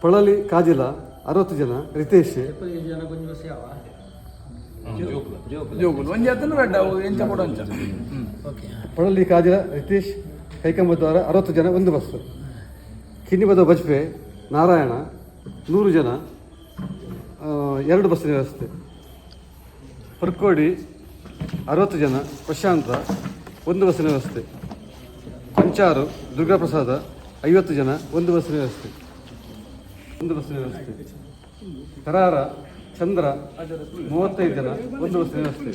ಪೊಳಲಿ ಕಾಜಿಲ ಅರವತ್ತು ಜನ ರಿತೇಶ್. ಜೋಗುಲು ಒಂಜಿ ಅವು ಎಂಚ ಕೂಡ ಅಂಚ. ಪಳಲಿ ಕಾಜಿಲ ರಿತೇಶ್ ಕೈಕಂಬದ್ವಾರ ಅರವತ್ತು ಜನ ಒಂದು ಬಸ್. ಕಿನ್ನಿಬದ ಬಜ್ಪೆ ನಾರಾಯಣ ನೂರು ಜನ ಆ, ಎರಡು ಬಸ್ಸಿನ ವ್ಯವಸ್ಥೆ. ಪರ್ಕೋಡಿ ಅರವತ್ತು ಜನ ಪ್ರಶಾಂತ ಒಂದು ಬಸ್ಸಿನ ವ್ಯವಸ್ಥೆ. ಪಂಚಾರು ದುರ್ಗಾಪ್ರಸಾದ ಐವತ್ತು ಜನ, ಒಂದು ಬಸ್ಸಿನ ವ್ಯವಸ್ಥೆ. ಒಂದು ಬಸ್ಸಿನ ವ್ಯವಸ್ಥೆ. ಕರಾರ, ಚಂದ್ರ, ಮೂವತ್ತೈದು ಜನ, ಒಂದು ಬಸ್ಸಿನ ವ್ಯವಸ್ಥೆ.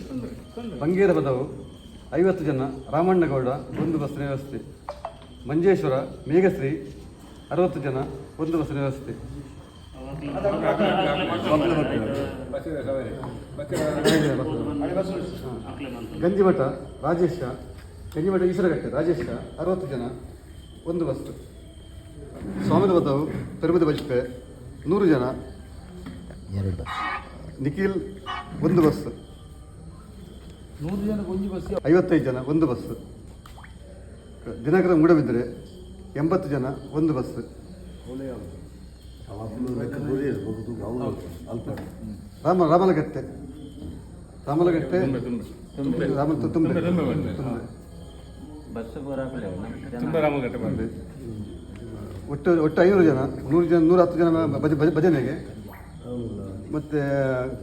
ಬಂಗೇರ ಬದವು, ಐವತ್ತು ಜನ, ರಾಮಣ್ಣಗೌಡ, ಒಂದು ಬಸ್ಸಿನ ವ್ಯವಸ್ಥೆ. ಮಂಜೇಶ್ವರ, ಮೇಘಶ್ರೀ, ಅರವತ್ತು ಜನ, ಒಂದು ಬಸ್ಸಿನ ವ್ಯವಸ್ಥೆ. ಗಂಜಿಮಠ, ರಾಜೇಶ, ಗಂಜಿಮಠ, ಈಶ್ವರಘಟ್ಟೆ, ರಾಜೇಶ, ಅರವತ್ತು ಜನ, ಒಂದು ಬಸ್. ಸ್ವಾಮಿದ ಬದವು ತಿರುಪತಿ ಬಜಪೆ ನೂರು ಜನ. ಎರಡು ನಿಖಿಲ್ ಒಂದು ಬಸ್. ನೂರು ಜನ ಒಂದು ಬಸ್. ಐವತ್ತೈದು ಜನ ಒಂದು ಬಸ್. ದಿನಕರ ಮೂಡಬಿದ್ದರೆ ಎಂಬತ್ತು ಜನ ಒಂದು ಬಸ್. ರಾಮ ರಾಮಲಗಟ್ಟೆ. ರಾಮಲಗಟ್ಟೆ ರಾಮ ತುಂಬೆ. ತುಂಬೆ ತುಂಬೆ. ಒಟ್ಟು ಒಟ್ಟು ಐನೂರು ಜನ ನೂರು ಜನ ನೂರ ಹತ್ತು ಜನ ಭಜ ಭಜ- ಭಜನೆಗೆ ಮತ್ತೆ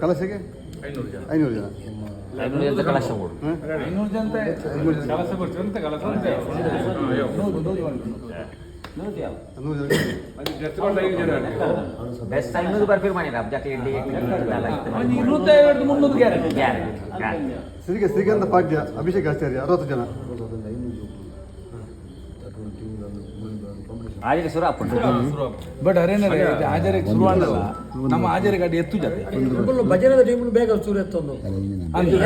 ಕಲಸೆಗೆ ಐನೂರು ಜನ. ಬೆಸ್ಟ್ ಐನೂರು ಬರ್ಫಿರ್ ಮಾಡಿರ ಅಬ್ಜಾಕ್ ಇಡ್ಲಿ ಒಂದು ಇನ್ನೂತ್ತೈವತ್ತು ಮುನ್ನೂರು ಗ್ಯಾರಂಟಿ. ಗ್ಯಾರಂಟಿ. ಸಿರಿಗ ಶ್ರೀಗಂಧ ಪಾಡ್ಯ ಅಭಿಷೇಕ್ ಆಚಾರ್ಯ ಅರವತ್ತು ಜನ. ಆದ್ರೆ ಸುರ ಅಪ್ಪುಂಟು ಬಟ್ ಅರೇನರೆ ಆಜಾರಿಗೆ ಶುರು ಮಾಡಲ್ಲ ನಮ್ಮ ಆಜಾರಿಗೆ ಗಾಡಿ ಎತ್ತು ಜಾತಿ ಭಜನದ ಟೀಮ್ ಬೇಗ ಸೂರ್ಯ ಎತ್ತೊಂದು.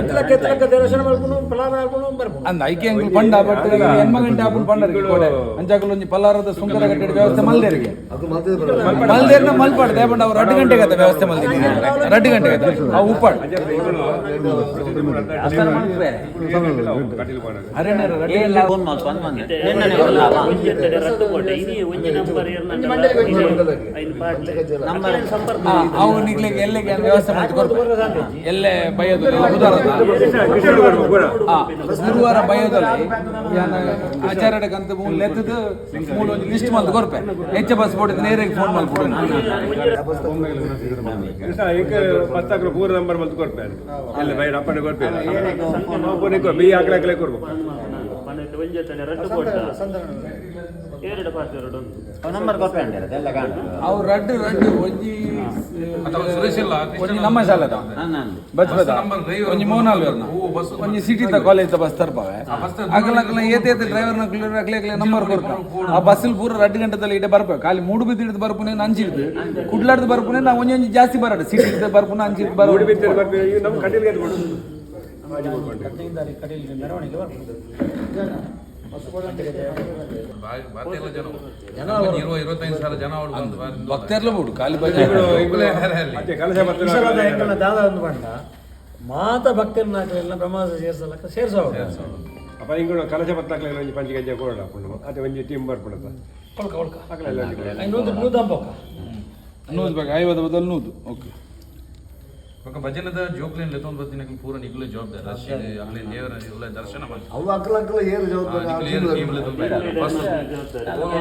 ಎತ್ತಲಕ್ಕೆ ಎತ್ತಲಕ್ಕೆ ದರ್ಶನ ಮಾಡ್ಕೊಂಡು ಮಾಡ್ಕೊಂಡು ಬರ್ಬೋದು. ಅಂದ ಐಕೆ ಅಂಗುಲ್ ಪಂಡ ಬಟ್ ಎನ್ಮ ಗಂಟೆ ಆಪುನ್ ಪಂಡರಿಗೆ ಕೋಡೆ. ಅಂಚಾಕಲ್ ಒಂಜಿ ಪಲ್ಲಾರದ ಸುಂದರ ಗಟ್ಟೆ ವ್ಯವಸ್ಥೆ ಮಲ್ದೇರಿಗೆ ಮಲ್ದೇರ್ನ ಮಲ್ಪಾಡ್ ದೇಪಂಡ ಅವ್ರು ಎರಡು ಗಂಟೆಗೆ ಅದ ವ್ಯವಸ್ಥೆ ಮಲ್ದಿನಿ ಎರಡು ಗಂಟೆಗೆ ಅದ. ಅವು ಉಪ್ಪಾಡ್ ರೆಡ್ಡಿ ನಂಬರ್ ಹಾ, ಅವು ನಿಗ್ಲಿಕ್ಕೆ ಎಲ್ಲಿಗೆ ವ್ಯವಸ್ಥೆ ಮಾಡಿ ಎಲ್ಲೇ ಬೈಯೋದು ಗುರುವಾರ ಬೈಯೋದಲ್ಲಿ ಯಾನ ಅಂತ ಮೂಲ ಎತ್ತದು ಮೂಲ ಒಂದು ಲಿಸ್ಟ್ ಮಂತ್ ಕೊರ್ಪೆ ಹೆಚ್ಚ ಬಸ್ ಬೋಡಿದ ನೇರಿಗೆ ಫೋನ್ ಮಾಡ್ಬಿಡು ಪತ್ತಾಕ್ರ ಪೂರ ನಂಬರ್ ಬಂದು ಕೊರ್ಪೆ ಎಲ್ಲ ಬೈ ಅಪ್ಪಣೆ ಕೊರ್ಪೆ ಬಿ ಆಕಡೆ ಆಕಡೆ ಕೊಡ್ಬೇಕು. ನಂಬರ್ ಕೊರ್ಪೆ ಎಲ್ಲ ಕಾಣು ಅವು ರಡ್ಡು ರಡ್ಡು ಒಂಜಿ ಒಂಜಿ ನಮ್ಮ ಶಾಲದ? ನಂದು ಬಸ್ ಬದ ಒಂಜಿ ಒಂಜಿ ತರ್ಪವೆ? ಏತ್ ಏತ್ ಡ್ರೈವರ್ನ ಕ್ಲಿಯರ್ ಅಕ್ಲೆ ಅಕ್ಲೆ ನಂಬರ್ ಕೊಡ್ತ. ಆ ಬಸ್ಸಲ್ಲಿ ಪೂರ ರಡ್ಡು ಗಂಟೆದಲ್ಲಿ ಇಡೆ ಬರ್ಬೇಕು. ಖಾಲಿ ಮೂಡು ಬಿದ್ದು ಹಿಡಿದು ಬರ್ಪುನೆ ಅಂಚಿಡ್ದು ಕುಡ್ಲಾಡ್ದು ಬರ್ಪುನೆ ನಾವು ಒಂಜಿ ಒಂಜಿ ಜಾಸ್ತಿ ಬರಡ ಸಿಟಿ ಬರ್ಪುನ ಬರ್ಪುನೆ ಅಂಚಿಡ್ದು ಬರೋ. ಮೆರವಣಿಗೆ ಭಕ್ತರ್ಲ ಖಾಲಿ ದಾದ ಒಂದು ಮಾತ ಭಕ್ತರನ್ನ ಎಲ್ಲ ಪ್ರಮಾದ ಸೇರ್ಸಲಕ್ಕ ಸೇರ್ಸೋ ಅಪ್ಪ ಕಲಶ ಪತ್ತಾಕ್ಲೆ ಒಂಜಿ ಪಂಚ ಗಜ್ಜೆ ಕೊಡೋಣ ಅಪ್ಪಣ್ಣ ಅದೇ ಒಂಜಿ ಟೀಮ್ ಬರ್ಬಿಡುತ್ತೆ ಕೊಳ್ಕ ನೂದು ನೂದಂಬಕ್ಕ ನೂದು ಬೇಕು ಐವತ್ತು ಬದಲು ನೂದು. ಓಕೆ ఒక ಭಜನದ ಜೋಕ್ಲೇನ್ ಲೆತೊಂದು ಬರ್ತೀನಿ ನಿನಗೆ ಪೂರ ನಿಗುಲ ಜವಾಬ್ದಾರ. ದೇವರ ಎಲ್ಲ ದರ್ಶನ ಮಾಡಿ. ಅವು ಅಕ್ಕಲ ಅಕ್ಕಲ ಏನು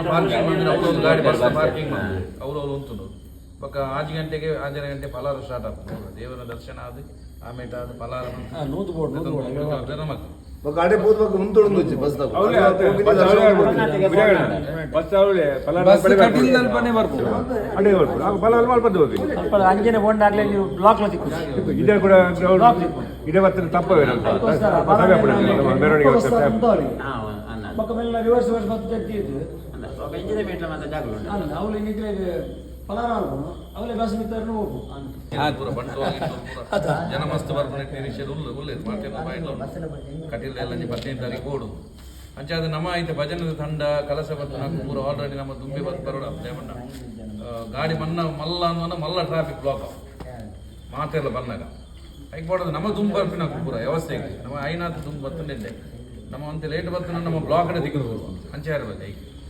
ಪಾರ್ಕಿಂಗ್ ಮಾಡಿದ್ರೆ ಪಾರ್ಕಿಂಗ್ ಮಾಡಿ. ಅವ್ರು ಅವ್ರು ಉಂಟು ಬಕ್ಕ ಆಜು ಗಂಟೆಗೆ ಆಜರ ಗಂಟೆ ಫಲಾರ ಸ್ಟಾರ್ಟ್ ಆಗ್ತದೆ. ದೇವರ ದರ್ಶನ ಆದ ಆಮೇಲೆ ಅದು ಫಲಾರ ನಮಗೆ ಗಾಡಿ ಬೂದ್ ಬಗ್ಗೆ ಮುಂದುಳಿದು ಹೋಗಿ ಬಸ್ ಬಸ್ ಅವಳೆ ಅಲ್ಪನೆ ಬರ್ಬೋದು. ಅಡೇ ಬರ್ಬೋದು. ಆಗ ಬಲ ಅಲ್ಲಿ ಹೋಗಿ. ಅಲ್ಪ ಅಂಜನೆ ಹೋಂಡ್ ನೀವು ಬ್ಲಾಕ್ ಲತಿ ಇದೇ ಕೂಡ ಗ್ರೌಂಡ್ ಇದೇ ಬರ್ತೀನಿ ತಪ್ಪವೇ ರಿವರ್ಸ್ ರಿವರ್ಸ್ ಮತ್ತೆ ಜಾಗ ಅಲ್ಲ. ಇನ್ನಿದ್ರೆ ಫಲಾನ ಅವಲೇ ಬಸ್ ಮಿತ್ತರ್ನು ಹೋಗು. ಪೂರ ಬಂದು ಜನ ಮಸ್ತ್ ಬರ್ಪನೆ ನಿರೀಕ್ಷೆ ಉಲ್ಲ ಉಲ್ಲ ಮಾಡ್ಕೊಂಡು ಮೊಬೈಲ್ ಕಟೀಲ್ ಎಲ್ಲ ಹದಿನೈದು ತಾರೀಕು ಓಡು. ಅದು ನಮ್ಮ ಐತೆ ಭಜನದ ತಂಡ ಕಲಸ ಬತ್ತು ನಾಲ್ಕು ಮೂರು ಆಲ್ರೆಡಿ ನಮ್ಮ ದುಂಬಿ ಬಸ್ ಬರೋಣ. ದೇವಣ್ಣ. ಗಾಡಿ ಮನ್ನ ಮಲ್ಲ ಅನ್ನೋ ಮಲ್ಲ ಟ್ರಾಫಿಕ್ ಬ್ಲಾಕ್ ಮಾತೆಲ್ಲ ಬಂದಾಗ. ಐಕ್ ಮಾಡೋದು ನಮ್ಮ ದುಂಬ ಬರ್ಪಿನ ಪೂರ ವ್ಯವಸ್ಥೆಗೆ ನಮ್ಮ ಐನಾಥ ದುಂಬ ಬತ್ತಂಡೆ ನಮ್ಮ ಅಂತ ಲೇಟ್ ಬರ್ತಾನೆ ನಮ್ಮ ಬ್ಲಾಕ್ ದಿಕ್ಕು ಅಂಚೆ ಇರ್ಬೇಕು ಐಕ್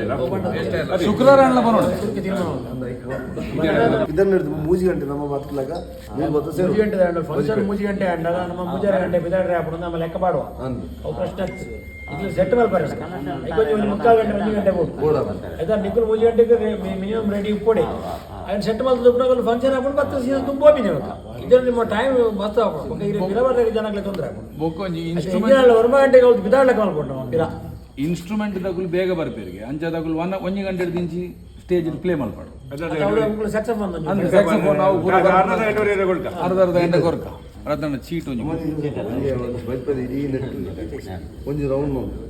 ಇಲ್ಲ ಶುಕ್ರವಾರ ಇದನ್ನ ಮೂಜಿ ಗಂಟೆ ನಮ್ಮ ಸೇರು ಮೂಜಿ ಗಂಟೆ ಫಂಕ್ಷನ್ ಮೂಜಿ ಗಂಟೆ ಅಂಡಾಗ ನಮ್ಮ ಮೂಜಾರ ಗಂಟೆ ಬಿದಾಡ್ರೆ ಹಾಕೊಂಡು ನಮ್ಮ ಲೆಕ್ಕ ಮಾಡುವ ಅವು ಪ್ರಶ್ನೆ ಈಗ ಸೆಟ್ ಒಂದು ಮುಕ್ಕಾಲು ಗಂಟೆ ಒಂದು ಗಂಟೆ ಆಯ್ತಾ ನಿಕ್ಕಲು ಮೂಜಿ ಗಂಟೆಗೆ ಮಿನಿಮಮ್ ರೆಡಿ ಕೊಡಿ ఆయన ಸೆಟ್ ಮಾಡಿದ ದುಡ್ಡು ಫಂಕ್ಷನ್ ಹಾಕೊಂಡು ಮತ್ತೆ ಸೀಸನ್ ತುಂಬ ಹೋಗಿ ನೀವು ಇದರಲ್ಲಿ ನಿಮ್ಮ ಟೈಮ್ ಮಸ್ತ್ ಹಾಕೊಂಡು ಈಗ ಗಿಡವರೆಗೆ ಜನಕ್ಕೆ ತೊಂದರೆ ಹಾಕೊಂಡು ವರ್ಮ ಗಂಟೆಗೆ ಅವ್ರು ಬಿದಾಡ್ಲಕ್ಕೆ ಮಾಡ್ಕೊಂಡು ಇನ್ಸ್ಟ್ರೂಮೆಂಟ್ ತಗೊಳ್ಳು ಬೇಗ ಬರ್ಬೇರಿಗೆ ಅಂಚೆ ತಗೊಳ್ಳು ಒನ್ ಒಂಜಿ ಗಂಟೆ ದಿಂಚಿ ಸ್ಟೇಜ್ ಪ್ಲೇ ಮಾಡ್ಬಾರ್ದು. ಅರ್ಧ ಅರ್ಧ ಗಂಟೆ ಕೊರ್ಕ ಅರ್ಧ ಚೀಟ್ ಒಂದು ರೌಂಡ್ ಮಾಡಿ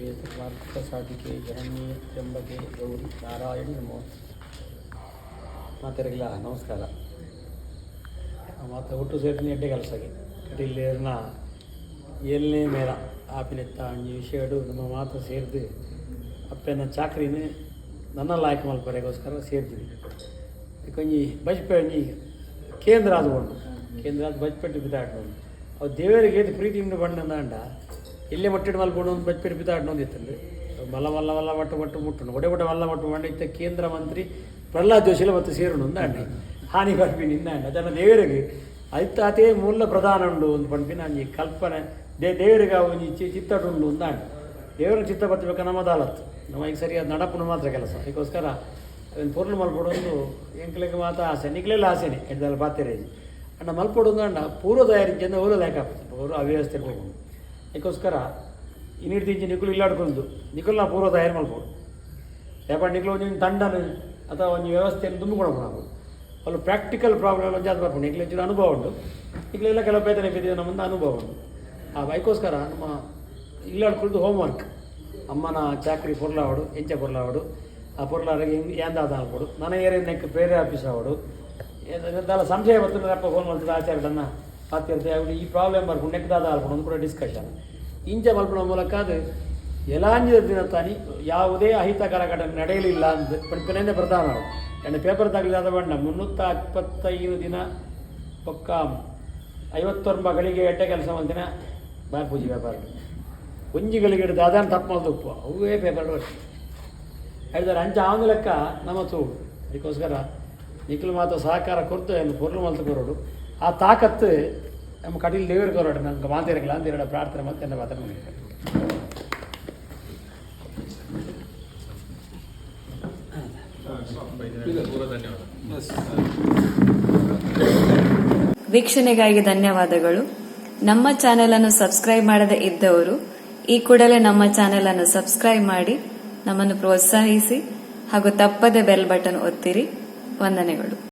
ಸಾಟಿಕೆ ಜನನಿ ಜಂಬಗೆ ಗೌರಿ ನಾರಾಯಣಿ ನಮೋ. ಮಾತೆರೆಗಿಲ್ಲ ನಮಸ್ಕಾರ. ಮಾತ ಒಟ್ಟು ಸೇರ್ತೀನಿ ಎಡ್ಡೆ ಕೆಲಸಗೆ. ಕಟೀಲೇರ್ನ ಏಳನೇ ಮೇಲ ಆಪಿನೆತ್ತ ಅಂಜಿ ವಿಷಯಡು ನಮ್ಮ ಮಾತು ಸೇರಿದು ಅಪ್ಪನ ಚಾಕ್ರಿನ ನನ್ನ ಲಾಯ್ಕೆ ಮಲ್ಪರೆಗೋಸ್ಕರ ಸೇರ್ತೀವಿ ಯಾಕಂಜಿ ಬಜ್ಪೆ ಒಂಜಿ ಕೇಂದ್ರ ಆದ್ಕೊಂಡು ಕೇಂದ್ರ ಆದ ಬಜ್ಪೆಟ್ಟು ಬಿದ್ದಾಡ್ಕೊಂಡು ಅವು ದೇವರಿಗೆ ಪ್ರೀತಿಯಿಂದ ಬಂಡಂದ ಅಂಡ ಮಟ್ಟಿಡ್ ಮಟ್ಟಿಡು ಮಲ್ಕೊಂಡು ಒಂದು ಬಜ್ಪೆಟ್ಟು ಬಿದ್ದಾಡ್ನೊಂದು ಇತ್ತಂದ್ರೆ. ಮಲ್ಲ ಮಲ್ಲ ಮಟ್ಟ ಮಟ್ಟು ಮುಟ್ಟುಂಡು ಒಡೆ ಒಡೆ ಮಲ್ಲ ಮಟ್ಟು ಮಂಡ ಇತ್ತ ಕೇಂದ್ರ ಮಂತ್ರಿ ಪ್ರಹ್ಲಾದ್ ಜೋಶಿಲ ಮತ್ತು ಸೇರುಣು ಒಂದು ಹಾನಿ ಪಂಪಿ ನಿನ್ನ ಅಣ್ಣ ಅದನ್ನು ದೇವರಿಗೆ ಐತ ಮೂಲ ಪ್ರಧಾನ ಉಂಡು ಒಂದು ಪಂಪಿನ ಈ ಕಲ್ಪನೆ ದೇ ದೇವರಿಗೆ ಒಂಜಿ ಚಿ ಚಿತ್ತಡು ಉಂಡು ಒಂದು ಅಣ್ಣ ದೇವರ ಚಿತ್ತ ಬತ್ತಬೇಕು ನಮ್ಮ ದಾಲತ್ತು ನಮ್ಮ ಸರಿಯಾದ ನಡಪುನ ಮಾತ್ರ ಕೆಲಸ. ಅದಕ್ಕೋಸ್ಕರ ಅದನ್ನು ಪೂರ್ಣ ಮಲ್ಪಡೊಂದು ಎಂಕ್ಲಿಗೆ ಮಾತ ಆಸೆ. ನಿಕ್ಲೆಲ್ಲ ಆಸೆನೆ. ಎಡ್ದಲ್ಲ ಬಾತಿರೇಜಿ ಅಣ್ಣ ಮಲ್ಪಡೊಂದು ಅಣ್ಣ ಪೂರ್ವ ತಯಾರಿ ಜನ ಓಲ ಲೆಕ್ಕ ಅವರು ಅವ್ಯವಸ್ಥೆ ಹೋಗೋದು ಅದಕ್ಕೋಸ್ಕರ ಇನ್ನಿಟ್ಟು ತಿಂಚಿ ನಿಕ್ಕಲು ಇಲ್ಲಾಡ್ಕೊಂಡು ನಿಕ್ಕಲು ನಾ ಪೂರ್ವ ತಯಾರು ಮಾಡ್ಬೋದು. ಯಾಕಂದ್ರೆ ನಿಕ್ಕಲು ಒಂದು ತಂಡನ ಅಥವಾ ಒಂದು ವ್ಯವಸ್ಥೆಯನ್ನು ತುಂಬಿಕೊಂಡು ನಾವು ಅಲ್ಲಿ ಪ್ರಾಕ್ಟಿಕಲ್ ಪ್ರಾಬ್ಲಮ್ ಜಾತ ಬರ್ಕೊಂಡು ನಿಕ್ಲೆ ಹೆಚ್ಚಿನ ಅನುಭವ ಉಂಟು. ನಿಕ್ಲೆಲ್ಲ ಕೆಲವು ಬೇತನೆ ಬಿದ್ದಿದೆ ಮುಂದ ಅನುಭವ ಉಂಟು. ಆ ಬೈಕೋಸ್ಕರ ನಮ್ಮ ಇಲ್ಲಾಡ್ಕೊಳ್ದು ಹೋಮ್ವರ್ಕ್ ಅಮ್ಮನ ಚಾಕ್ರಿ ಪೊರ್ಲಾವಡು, ಎಂಚ ಪೊರ್ಲಾವಡು, ಆ ಪೊರ್ಲಾರಿಗೆ ಯಾಂದಾದ ಆಗ್ಬೋದು. ನನ್ನ ಏರಿಯಾದ ನೆಕ್ ಆವಡು ಎಂತೆಲ್ಲ ಸಂಶಯ ಅಪ್ಪ ಫೋನ್ ಮಾಡ್ತದೆ ಆಚಾರ್ಯನ್ನ ಪಾತಿರ್ತೆ ಅವ್ರು ಈ ಪ್ರಾಬ್ಲಮ್ ಬರ್ಬೋದು ನೆಕ್ದಾದ ಆಡ್ಕೊಂಡು ಒಂದು ಕೂಡ ಡಿಸ್ಕಷನ್ ಇಂಚ ಮಲ್ಪಣ ಮೂಲಕ ಅದು ಎಲಾಂಜಿದ ದಿನ ತಾನಿ ಯಾವುದೇ ಅಹಿತಕರ ಘಟನೆ ನಡೆಯಲಿಲ್ಲ ಅಂತ ಪಡ್ಕೊಂಡೇ ಪ್ರಧಾನ ಎಂಡ ಪೇಪರ್ ತಗಲಿದಾದ ಬಣ್ಣ ಮುನ್ನೂತ್ತ ಇಪ್ಪತ್ತೈದು ದಿನ ಪಕ್ಕ ಐವತ್ತೊಂಬ ಗಳಿಗೆ ಎಟ್ಟೆ ಕೆಲಸ ದಿನ ಪೂಜೆ ವ್ಯಾಪಾರ. ಒಂಜಿ ಗಳಿಗೆ ಹಿಡಿದು ಅದನ್ನು ತಪ್ಪು ಉಪ್ಪು. ಅವೇ ಪೇಪರ್ ಹೇಳಿದಾರೆ, ಅಂಚ ಅವನ ಲೆಕ್ಕ ನಮ್ಮ ತೂಡು ಅದಕ್ಕೋಸ್ಕರ ನಿಖಿಲ್ ಮಾತು ಸಹಕಾರ ಕೊರ್ತು ಏನು ಪೊರ್ಲು ಮಲ್ತು ಕೊರೋಡು ಆ ತಾಕತ್ತು ನಮ್ಮ ದೇವರು ಕೊರೋಡು ನಮ್ಗೆ ಮಾತಿರಲಿಲ್ಲ ಅಂತ ಎರಡು ಪ್ರಾರ್ಥನೆ ಮತ್ತೆ ಮಾತಾಡ ವೀಕ್ಷಣೆಗಾಗಿ ಧನ್ಯವಾದಗಳು. ನಮ್ಮ ಚಾನೆಲ್ ಅನ್ನು ಸಬ್ಸ್ಕ್ರೈಬ್ ಮಾಡದೆ ಇದ್ದವರು ಈ ಕೂಡಲೇ ನಮ್ಮ ಚಾನೆಲ್ ಅನ್ನು ಸಬ್ಸ್ಕ್ರೈಬ್ ಮಾಡಿ ನಮ್ಮನ್ನು ಪ್ರೋತ್ಸಾಹಿಸಿ ಹಾಗೂ ತಪ್ಪದೆ ಬೆಲ್ ಬಟನ್ ಒತ್ತಿರಿ. ವಂದನೆಗಳು.